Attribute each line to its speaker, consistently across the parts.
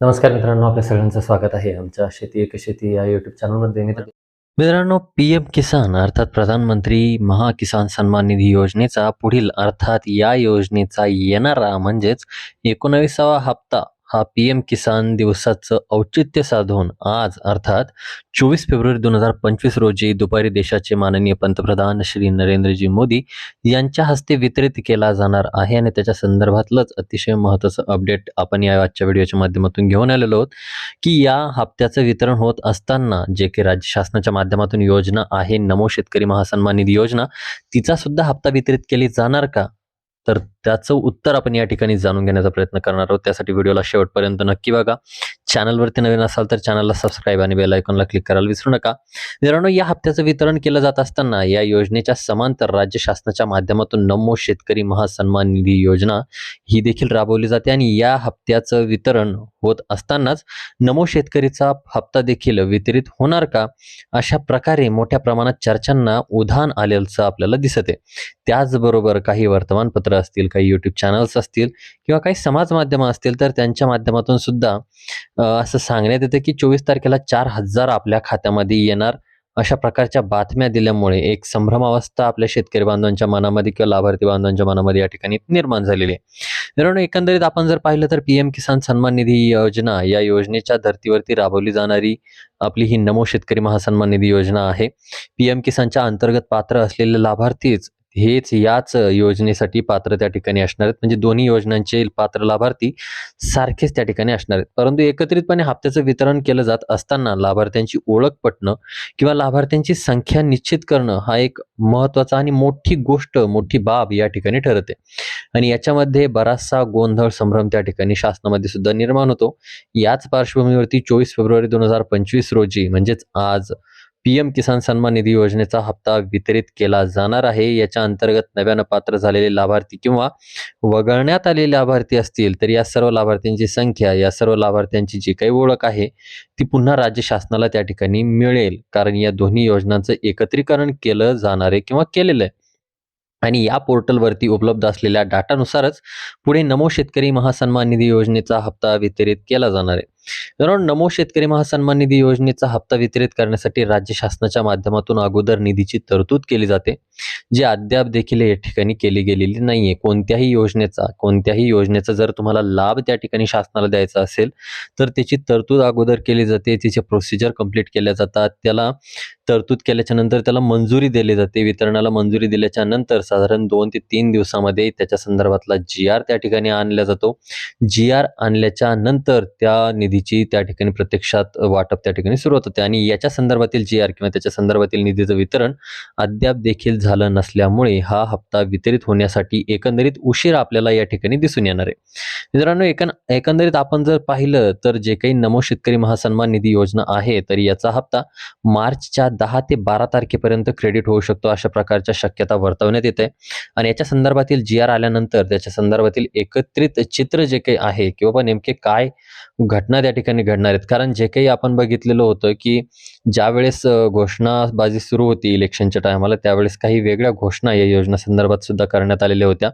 Speaker 1: नमस्कार मित्रांनो आपल्या सगळ्यांचं स्वागत आहे आमच्या शेती एक शेती या युट्यूब चॅनलमध्ये मित्र- मित्रांनो पी एम किसान अर्थात प्रधानमंत्री महाकिसान सन्मान निधी योजनेचा पुढील अर्थात या योजनेचा येणारा म्हणजेच एकोणावीसावा हप्ता हा पी एम किसान दिवसाचं औचित्य साधून आज अर्थात चोवीस फेब्रुवारी दोन हजार पंचवीस रोजी दुपारी देशाचे माननीय पंतप्रधान श्री नरेंद्रजी मोदी यांच्या हस्ते वितरित केला जाणार आहे आणि त्याच्या संदर्भातलंच अतिशय महत्त्वाचं अपडेट आपण या आजच्या व्हिडिओच्या माध्यमातून घेऊन आलेलो आहोत की या हप्त्याचं वितरण होत असताना जे की राज्य शासनाच्या माध्यमातून योजना आहे नमो शेतकरी महासन्मान निधी योजना तिचा सुद्धा हप्ता वितरित केली जाणार का? तर त्याचं उत्तर आपण या ठिकाणी जाणून घेण्याचा प्रयत्न करणार आहोत. त्यासाठी व्हिडिओला शेवटपर्यंत नक्की बघा. चॅनलवरती नवीन असाल तर चॅनलला सबस्क्राईब आणि बेल आयकॉनला क्लिक करायला विसरू नका. मित्रांनो या हप्त्याचं वितरण केलं जात असताना या योजनेच्या समांतर राज्य शासनाच्या माध्यमातून नमो शेतकरी महासन्मान निधी योजना ही देखील राबवली जाते आणि या हप्त्याचं वितरण होत असतानाच नमो शेतकरीचा हप्ता देखील वितरित होणार का? अशा प्रकारे मोठ्या प्रमाणात चर्चांना उधाण आलेलं आपल्याला दिसत. आहे त्याचबरोबर काही वर्तमानपत्र असतील काही यूट्यूब चॅनल्स असतील किंवा काही समाज माध्यमं असतील तर त्यांच्या माध्यमातून सुद्धा असं सांगण्यात येतं की चोवीस तारखेला चार हजार आपल्या खात्यामध्ये येणार अशा प्रकारच्या बातम्या दिल्यामुळे एक संभ्रमावस्था आपल्या शेतकरी बांधवांच्या मनामध्ये किंवा लाभार्थी बांधवांच्या मनामध्ये या ठिकाणी निर्माण झालेली आहे. मित्रांनो एकंदरीत आपण जर पाहिलं तर पीएम किसान सन्मान निधी योजना या योजनेच्या धर्तीवरती राबवली जाणारी आपली ही नमो शेतकरी महासन्मान निधी योजना आहे. पीएम किसानच्या अंतर्गत पात्र असलेले लाभार्थीच हेच याच योजनेसाठी पात्र त्या ठिकाणी असणार आहेत. म्हणजे दोन्ही योजनांचे पात्र लाभार्थी सारखेच त्या ठिकाणी असणार आहेत. परंतु एकत्रितपणे हप्त्याचं वितरण केलं जात असताना लाभार्थ्यांची ओळख पटणं किंवा लाभार्थ्यांची संख्या निश्चित करणं हा एक महत्त्वाचा आणि मोठी गोष्ट मोठी बाब या ठिकाणी ठरते आणि याच्यामध्ये बराचसा गोंधळ संभ्रम त्या ठिकाणी शासनामध्ये सुद्धा निर्माण होतो. याच पार्श्वभूमीवरती चोवीस फेब्रुवारी दोन हजार पंचवीस रोजी म्हणजेच आज पीएम किसान सन्मान निधी योजनेचा हप्ता वितरित केला जाणार आहे. याच्या अंतर्गत नव्यानं पात्र झालेले लाभार्थी किंवा वगळण्यात आलेले लाभार्थी असतील तर या सर्व लाभार्थ्यांची संख्या या सर्व लाभार्थ्यांची जी काही ओळख आहे ती पुन्हा राज्य शासनाला त्या ठिकाणी मिळेल. कारण या दोन्ही योजनांचं एकत्रीकरण केलं जाणार आहे किंवा केलेलं आहे. आणि या पोर्टलवरती उपलब्ध असलेल्या डाटानुसारच पुढे नमो शेतकरी महासन्मान निधी योजनेचा हप्ता वितरित केला जाणार आहे. कारण नमो शेतकरी महासन्मान निधी योजनेचा हप्ता वितरित करण्यासाठी राज्य शासनाच्या माध्यमातून अगोदर निधीची तरतूद केली जाते जी अद्याप देखील या ठिकाणी केली गेलेली नाहीये. कोणत्याही योजनेचा कोणत्याही योजनेचा जर तुम्हाला लाभ त्या ठिकाणी शासनाला द्यायचा असेल तर त्याची तरतूद अगोदर केली जाते. तिचे प्रोसिजर कंप्लीट केल्या जातात. त्याला तरतूद केल्याच्यानंतर त्याला मंजुरी दिली जाते. वितरणाला मंजुरी दिल्याच्या नंतर साधारण दोन ते तीन दिवसामध्ये त्याच्या संदर्भातला जी आर त्या ठिकाणी आणला जातो. जी आर आणल्याच्या नंतर त्या निधीची त्या ठिकाणी प्रत्यक्षात वाटप त्या ठिकाणी सुरू होतं. आणि याच्या संदर्भातील जी आर किंवा त्याच्या संदर्भातील निधीचं वितरण अद्याप देखील झालं नसल्यामुळे हा हप्ता वितरित होण्यासाठी एकंदरीत उशीर आपल्याला या ठिकाणी दिसून येणार आहे. मित्रांनो एकन एकंदरीत आपण जर पाहिलं तर जे काही नमो शेतकरी महासन्मान निधी योजना आहे तर याचा हप्ता मार्चच्या दहा ते बारा तारखेपर्यंत क्रेडिट होऊ शकतो अशा प्रकारच्या शक्यता वर्तवण्यात येते आणि याच्या संदर्भातील जी आर आल्यानंतर त्याच्या संदर्भातील एकत्रित चित्र जे काही आहे किंवा नेमके काय घटना त्या ठिकाणी घडणार आहेत. कारण जे काही आपण बघितलेलं होतं की ज्या वेळेस घोषणाबाजी सुरू होती इलेक्शनच्या टायमाला त्यावेळेस काही वेगळ्या घोषणा या योजना संदर्भात सुद्धा करण्यात आलेल्या होत्या.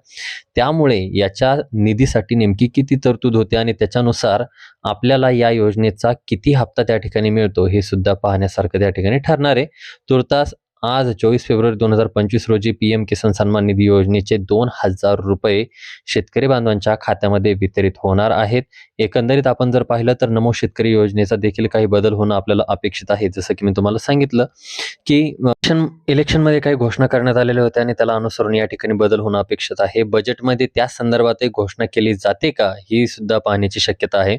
Speaker 1: त्यामुळे याच्या निधीसाठी नेमकी किती तरतूद होते आणि त्याच्यानुसार आपल्याला या योजनेचा किती हप्ता त्या ठिकाणी मिळतो हे सुद्धा पाहण्यासारखं त्या ठिकाणी ठरणार आहे. तुर्तास आज चोवीस फेब्रुवारी दोन हजार पंचवीस रोजी पी एम किसान सन्मान निधी योजनेचे दोन हजार रुपये शेतकरी बांधवांच्या खात्यामध्ये वितरित होणार आहेत. एकंदरीत आपण जर पाहिलं तर नमो शेतकरी योजनेचा देखील काही बदल होणं आपल्याला अपेक्षित आहे. जसं की मी तुम्हाला सांगितलं की इलेक्शन इलेक्शनमध्ये काही घोषणा करण्यात आलेल्या होत्या आणि त्याला अनुसरून या ठिकाणी बदल होणं अपेक्षित आहे. बजेटमध्ये त्या संदर्भात एक घोषणा केली जाते का ही सुद्धा पाहण्याची शक्यता आहे.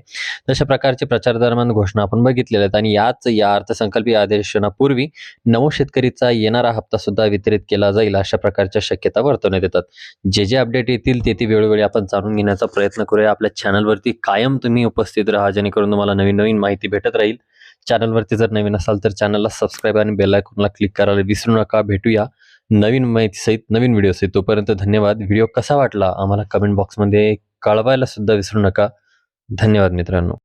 Speaker 1: तशा प्रकारचे प्रचार दरम्यान घोषणा आपण बघितलेल्या आहेत आणि याच या अर्थसंकल्पीय अधिवेशनापूर्वी नमो शेतकरीचा येणारा हप्ता सुद्धा वितरित केला जाईल अशा प्रकारच्या शक्यता वर्तवण्यात येतात. जे जे अपडेट येतील ते ते वेळोवेळी आपण जाणून घेण्याचा प्रयत्न करूया. आपल्या चॅनलवरती कायम तुम्ही उपस्थित राहा जेणेकरून तुम्हाला नवीन नवीन माहिती भेटत राहील. चॅनलवरती जर नवीन असाल तर चॅनलला सबस्क्राईब आणि बेल आयकॉनला क्लिक करायला विसरू नका. भेटूया नवीन माहितीसहित नवीन व्हिडिओसहित तोपर्यंत धन्यवाद. व्हिडिओ कसा वाटला? आम्हाला कमेंट बॉक्समध्ये कळवायला सुद्धा विसरू नका. धन्यवाद मित्रांनो.